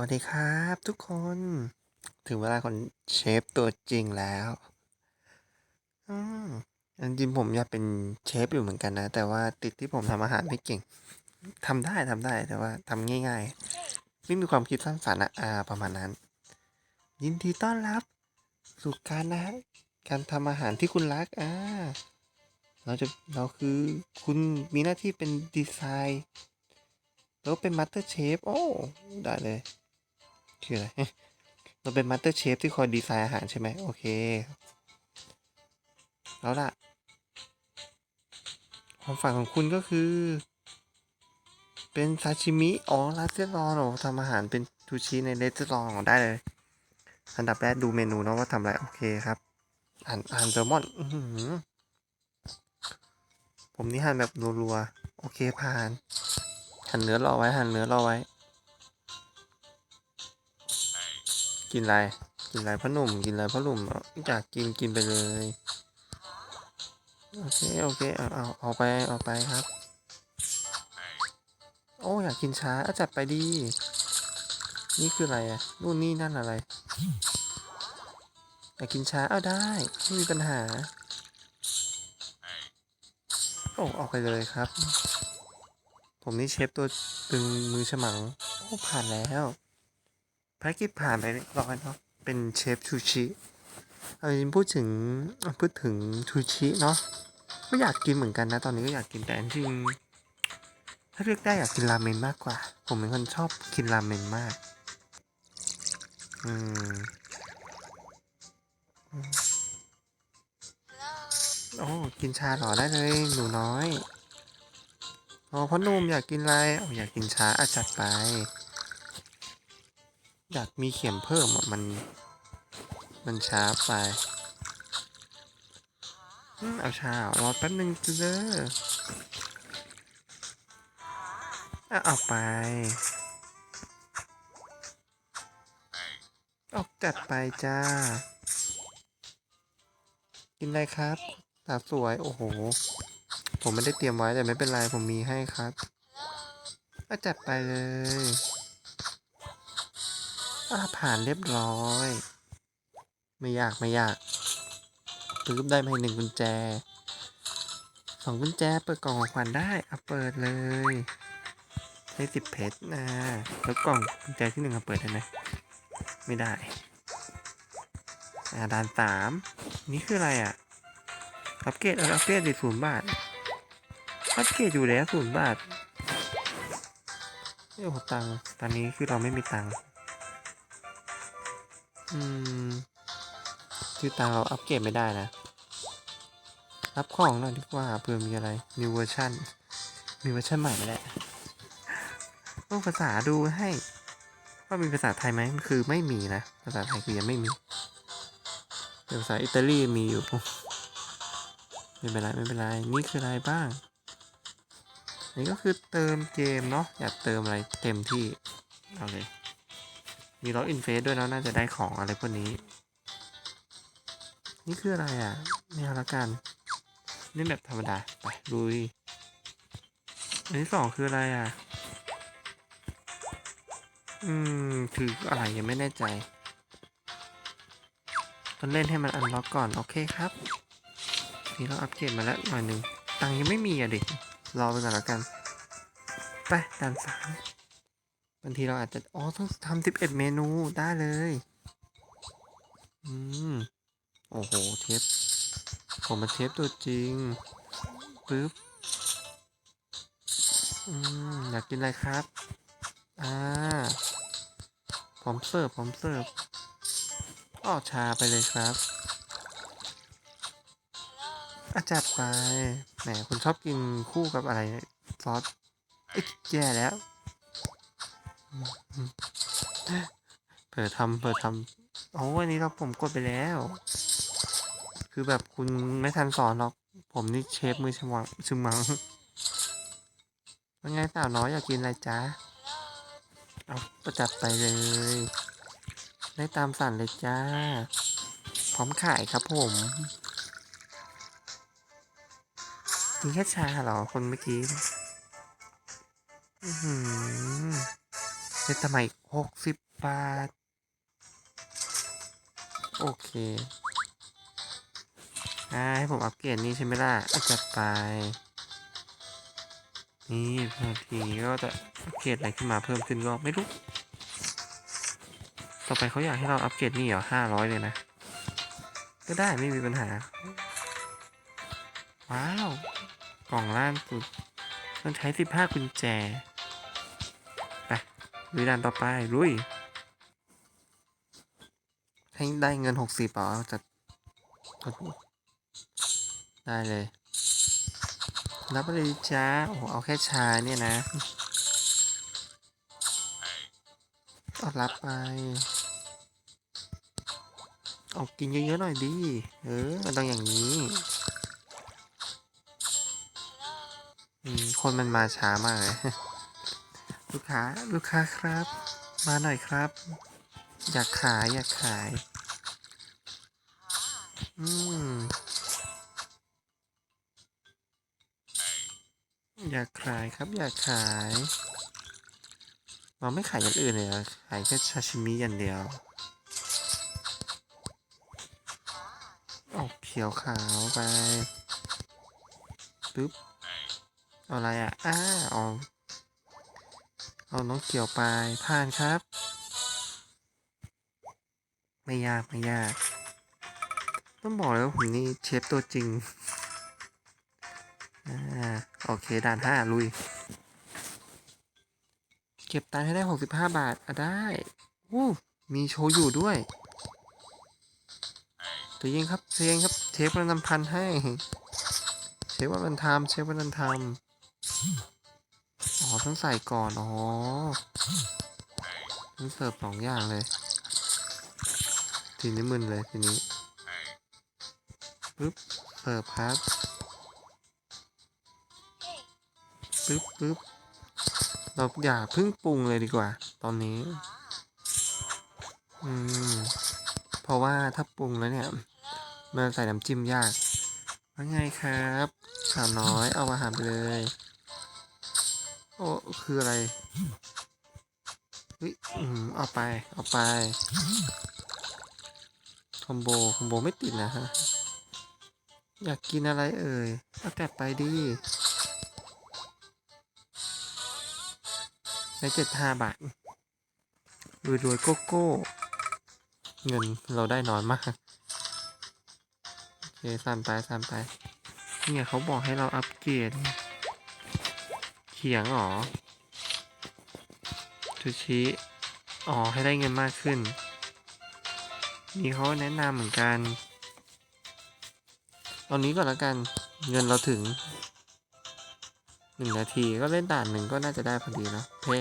วัสดีครับทุกคน ถึงเวลาของเชฟตัวจริงแล้วอืมจริงผมอยากเป็นเชฟอยู่เหมือนกันนะ แต่ว่าติดที่ผมทำอาหารไม่เก่งทำได้ทำได้แต่ว่าทำง่ายๆไม่มีความคิดสร้างสรรค์อ่าประมาณนั้น ยินดีต้อนรับ สู่การนะการทำอาหารที่คุณรักอ่าเราจะเราคือคุณมีหน้าที่เป็นดีไซน์แล้วเป็นมาสเตอร์เชฟโอ้ ได้เลย ชื่ออะไร เราเป็นมาสเตอร์เชฟที่คอยดีไซน์อาหารใช่ไหมโอเค แล้วล่ะ ความฝันของคุณก็คือ เป็นซาชิมิ อ๋อร้านเซรอนโอ้ทำอาหารเป็นซูชิในเรสตอรองได้เลย อันดับแรกดูเมนูเนาะว่าทำอะไร โอเคครับ อ่านอ่านแซลมอนอื้อหือผมนี่หั่นแบบรัวๆ โอเคผ่าน หั่นเนื้อรอไว้ หั่นเนื้อรอไว้ กินอะไร กินอะไรพ่อหนุ่ม กินอะไรพ่อหนุ่มอาอยากกินกินไปเลย โอเค โอเค เอาเอาเอาไป เอาไปครับ โอ้ อยากกินช้าเอาจัดไปดี นี่คืออะไรอะ นู่นนี่นั่นอะไร อยากกินช้า เอาได้ ไม่มีปัญหา โอ้ออกไปเลยครับ ผมนี่เชฟตัวตึงมือฉมัง โอ้ ผ่านแล้ว ภารกิจผ่านไปเรียบร้อยเนาะเป็นเชฟชูชิเอาจริงพูดถึงพูดถึงชูชิเนาะก็อยากกินเหมือนกันนะ ตอนนี้ก็อยากกินแต่จริงถ้าเลือกได้อยากกินราเมนมากกว่า ผมเป็นคนชอบกินราเมนมาก อืมอืมโอ้กินชาหรอได้เลยหนูน้อยอ๋อพ่อนุ่มอยากกินอะไรอ๋ออยากกินชาอาจัดไป อยากมีเข็มเพิ่มอะมัน มันช้าไปเอาชารอแป๊บนึงเด้อเอาไป ออกจัดไปจ้า กินอะไรครับสาวสวย โอ้โห ผมไม่ได้เตรียมไว้แต่ไม่เป็นไร ผมมีให้ครับก็จัดไปเลย อ่าผ่านเรียบร้อย ไม่ยากไม่ยากปึ๊บได้มาหนึ่งกุญแจสองกุญแจเปิดกล่องของขวัญได้เอาเปิดเลยได้สิบเพชรนะแล้วกล่องกุญแจที่หนึ่งเอาเปิดได้ไหมไม่ได้อ่าด่านสามนี่คืออะไรอะอัปเกรดเอาอัปเกรดดิศูนย์บาทอัปเกรดอยู่แล้วศูนย์บาทโอ้โหตังค์ตอนนี้คือเราไม่มีตังค์ อืมคือตังเราอัปเกรดไม่ได้นะ รับของหน่อยดีกว่าเผื่อมีอะไร new version มีเวอร์ชันใหม่มาแล้วต้ภาษาดูให้ว่ามีภาษาไทยไหมคือไม่มีนะ ภาษาไทยคือยังไม่มีแต่ภาษาอิตาลีมีอยู่ ไม่เป็นไรไม่เป็นไร นี่คืออะไรบ้าง นี่ก็คือเติมเกมเนาะอยากเติมอะไรเต็มที่ เอาเลย มีล็อกอินเฟสด้วยเนาะน่าจะได้ของอะไรพวกนี้ นี่คืออะไรอะไม่เอาละกัน นี่แบบธรรมดา ไปลุย อันที่สองคืออะไรอะ อืม คืออะไรยังไม่แน่ใจ ต้องเล่นให้มันอันล็อกก่อน โอเคครับ นี่เราอัปเกรดมาแล้วหน่อยหนึ่งตังยังไม่มีอะดิรอไปก่อนล้วกัน ไปด่านสามางทีเราอาจจะ อ๋อ ต้องทำสิบเอ็ดเมนูได้เลย อืม โอ้โห เทปผมมาเทปตัวจริง ปึ๊บ อืม อยากกินอะไรครับ อ่าพร้อมเสิร์ฟพร้อมเสิร์ฟอ้อชาไปเลยครับอาจัดไป แหม คุณชอบกินคู่กับอะไร ซอสเอ๊ะแย่แล้ว เผื่อทำเผื่อทำโอ้วันนี้เราผมกดไปแล้ว คือแบบคุณไม่ทันสอนหรอก ผมนี่เชฟมือฉมังชึมังว่าไงสาวน้อยอยากกินอะไรจ๊ะ เอาประจัดไปเลย ได้ตามสั่นเลยจ้า พร้อมขายครับผมกินแค่ชาเหรอคนเมื่อกี้ อือหือ ได้ทำไมหกสิบบาท โอเคอ่าให้ผมอัปเกรดนี่ใช่ไหมล่ะอะจัดไป นี่พอทีก็จะอัปเกรดอะไรขึ้นมาเพิ่มขึ้นก็ไม่รู้ ต่อไปเขาอยากให้เราอัปเกรดนี่เหรอห้าร้อยเลยนะ ก็ได้ไม่มีปัญหา ว้าว กล่องล่างสุดต้องใช้สิบห้ากุญแจ ลุยด่านต่อไปลุยให้ได้เงินหกสิบอ๋อจัดโอ้โหได้เลย รับไปเลยจ้าโอ้เอาแค่ชาเนี่ยนะเอารับไป เอากินเยอะๆหน่อยดิ เออ มันต้องอย่างนี้คนมันมาช้ามากเลย ลูกค้าลูกค้าครับ มาหน่อยครับ อยากขายอยากขาย อืมอยากขายครับอยากขาย เราไม่ขายอย่างอื่นเลยขายแค่ชาชิมิอย่างเดียวเอาเขียวขาวไปปึ๊บอะไรอะอ้าเอา เอาน้องเขียวไปผ่านครับ ไม่ยากไม่ยาก ต้องบอกเลยว่าผมนี่เชฟตัวจริงอ่าโอเคด่านห้าลุย เก็บตังค์ให้ได้หกสิบห้าบาทอะได้อู้มีโชว์อยู่ด้วยใจเย็นครับเย็นครับเชฟกำลังนำพันให้เชฟกำลังทำเชฟกำลังทำ อ๋อต้องใส่ก่อนอ๋อต้องเสิร์ฟสองอย่างเลย ทีนี้มึนเลยทีนี้ปึ๊บเสิร์ฟครับปึ๊บปึ๊บเราอย่าพิ่งปรุงเลยดีกว่า ตอนนี้ อืม เพราะว่าถ้าปรุงแล้วเนี่ยมันใส่น้ำจิ้มยากว่าไงครับ สาวน้อยเอาอาหารไปเลย โอ้คืออะไรเฮ้ยอืมเอาไป เอาไป คอมโบ คอมโบไม่ติดนะฮะ อยากกินอะไรเอ่ย เอาแต่ไปดิได้เจ็ดห้าบาทรวยรวยโกโก้ เงินเราได้น้อยมาก โอเคสามไปสามไป เนี่ยเขาบอกให้เราอัปเกรด เขียงหรอชูชิอ๋อ ให้ได้เงินมากขึ้น มีเขาแนะนำเหมือนกันเอานี้ก่อนแล้วกัน เงินเราถึงหนึ่งนาทีก็เล่นด่านหนึ่งก็น่าจะได้พอดีเนอะเคลุย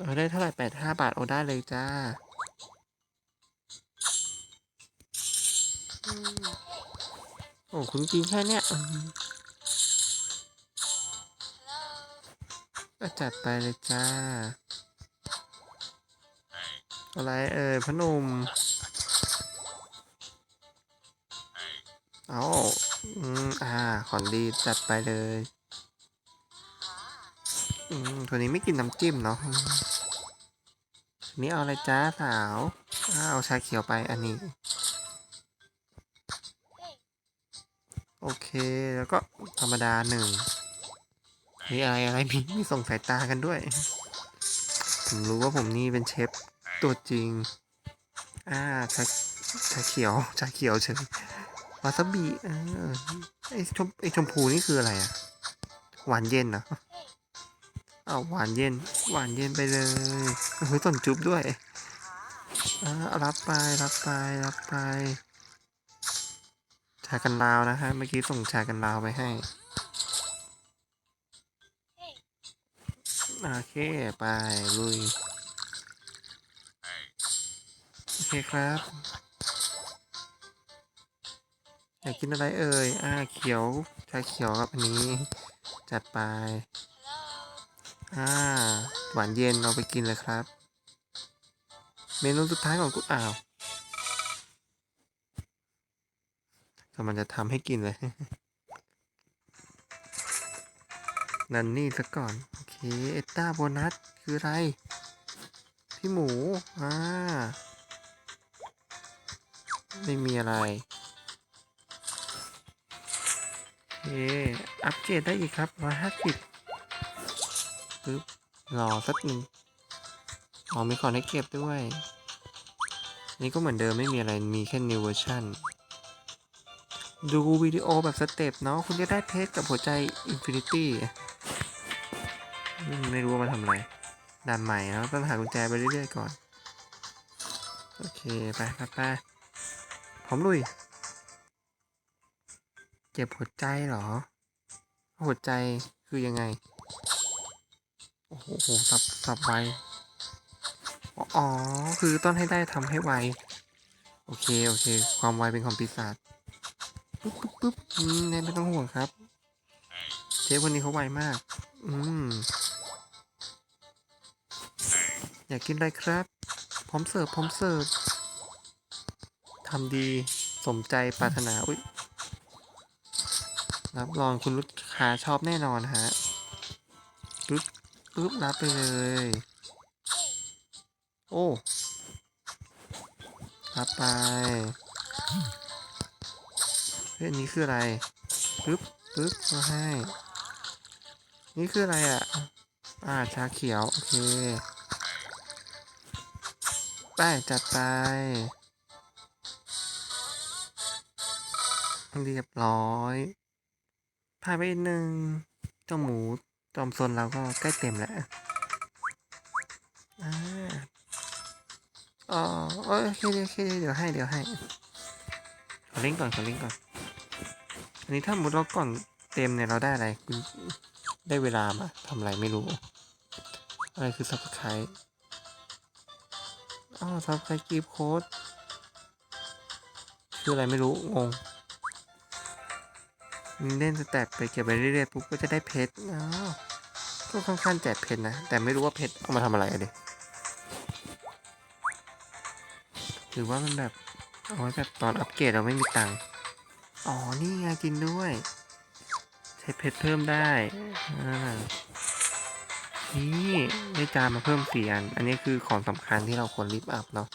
เอาได้เท่าไหร่แปดห้าบาทเอาได้เลยจ้า โอ้ คุณกินแค่เนี้ย ก็จัดไปเลยจ้า อะไรเอ่ยพอหนมเอาอืมอ่า ขอนดีจัดไปเลย อืม ตัวนี้ไม่กินน้ำจิ้มเนาะนี่เอาอะไรจ้าสาวอาเอาชาเขียวไปอันนี้ โอเค แล้วก็ธรรมดาหนึ่ง นี่อะไรอะไรมีมีส่งสายตากันด้วย ผมรู้ว่าผมนี่เป็นเชฟตัวจริง อ่าชาชาเขียวชาเขียวเฉยวาซาบิเออไอชมไอชมพูนี่คืออะไรอะหวานเย็นเหรอเอาหวานเย็น หวานเย็นไปเลยเฮ้ยต้นจุ๊บด้วยอ่ารับไปรับไปรับไปชากันลาวนะฮะเมื่อกี้ส่งชากันลาวไปให้ โอเค ไป ลุย โอเคครับ อยากกินอะไรเอ่ย อ่า เขียว ชาเขียวครับ อันนี้ จัดไป อ่า หวานเย็นเอาไปกินเลยครับ เมนูสุดท้ายของกูอ้าวกำลังจะทำให้กินเลย นันนี่ซะก่อนโอ เคเอต้าโบนัส คืออะไร พี่หมู อ่า ไม่มีอะไรโอเคอัปเกรดได้อีกครับร้อยห้าสิบปึ๊บ รอสักหนึ่งอ๋อมีของให้เก็บด้วย นี่ก็เหมือนเดิมไม่มีอะไร มีแค่ new version ดูวิดีโอแบบสเต็ปเนาะ คุณจะได้เพชรกับหัวใจ Infinity อืม ไม่รู้ว่ามาทำอะไรด่านใหม่แล้วต้องหากุญแจไปเรื่อยๆก่อน โอเค ไปไปไปพร้อมลุยเจ็บหัวใจเหรอ หัวใจคือยังไง โอ้โหสับสับไว อ๋อ คือต้อนให้ได้ทำให้ไว โอเค โอเค ความไวเป็นของปีศาจปุ๊บปุ๊บปุ๊บอืมแนนไม่ต้องห่วงครับ เชฟวันนี้เขาไวมาก อืม อยากกินอะไรครับ พร้อมเสิร์ฟพร้อมเสิร์ฟทำดีสมใจปรารถนา อุ้ยรับรองคุณลูกค้าชอบแน่นอนฮะปึ๊บปึ๊บรับไปเลย โอ้รับไปเฮ้ยนนี้คืออะไรปึ๊บปึ๊บมาให้ นี่คืออะไรอะ อ่าชาเขียว โอเค ไปจัดไป เรียบร้อยผ่านไปหนึ่งเจ้าหมูจอมซนเราก็ใกล้เต็มแล้วอ่าอ๋อโอเคโอเคเดี๋ยวให้เดี๋ยวให้ขอล่นก่อนขอล่นก่อน อันนี้ถ้าหมดเราก่อนเต็มเนี่ยเราได้อะไร ได้เวลามาทำอะไรไม่รู้ อะไรคือซับสไครต์ อ๋อซับสครต์กีบโค้ดคืออะไรไม่รู้ งงเล่นสแตทไปเก็บไปเรื่อยๆปุ๊บก็จะได้เพชรอ๋อก็ค่อนข้างแจกเพชรนะ แต่ไม่รู้ว่าเพชรเอามาทำอะไรอะดิหรือว่ามันแบบเอาไว้แบบตอนอัปเกรดเราไม่มีตังค์อ๋อ นี่ไงกินด้วย ใช้เพชรเพิ่มได้อ่า นี่ได้จานมาเพิ่มสี่อัน อันนี้คือของสำคัญที่เราควรรีบอัพเนาะ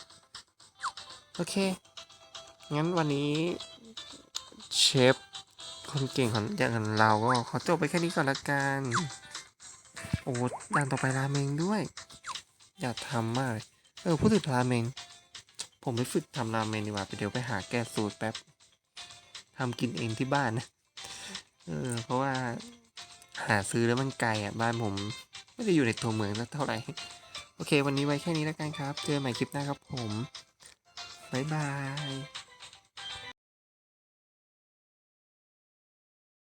โอเค งั้นวันนี้เชฟคนเก่งของอย่างเราก็ขอจบไปแค่นี้ก่อนละกัน โอ้ด่านต่อไปราเมงด้วย อยากทำมากเลยเออพูดถึงราเมง ผมไปฝึกทำราเมงดีกว่าไปเดี๋ยวไปหาแก้สูตรแป๊บทำกินเองที่บ้านนะ เออ เพราะว่าหาซื้อแล้วมันไกลอะ บ้านผม ไม่ได้อยู่ในตัวเมืองแล้วเท่าไหร่ โอเค วันนี้ไว้แค่นี้แล้วกันครับ เจอกันใหม่คลิปหน้าครับผม บ๊ายบาย